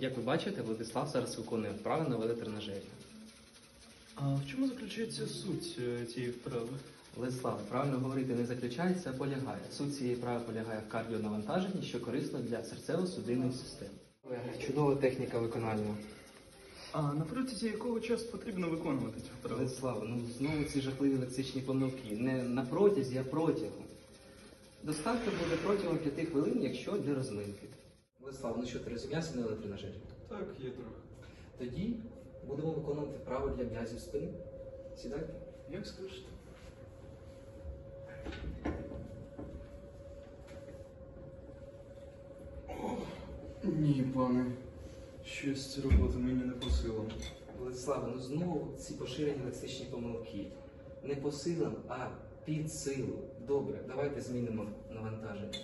Як ви бачите, Владислав зараз виконує вправи на велотренажері. А в чому заключається суть е, цієї вправи? Владислав, правильно говорити не заключається, а полягає. Суть цієї вправи полягає в кардіонавантаженні, що корисно для серцево-судинної системи. Чудова техніка виконання. А на протязі якого часу потрібно виконувати цю вправу? Владислав, ну знову ці жахливі лексичні помилки. Не на протязі, а протягом. Достатньо буде протягом 5 хвилин, якщо для розминки. Владислав, ну що, ти розім'явся на велотренажері? Так, є трохи. Тоді будемо виконувати вправи для м'язів спини. Сідайте. Як скажете? Ні, пане. Щось ця робота мені не по силам. Владислава, ну знову ці поширені лексичні помилки. Не по силам, а під силу. Добре, давайте змінимо навантаження.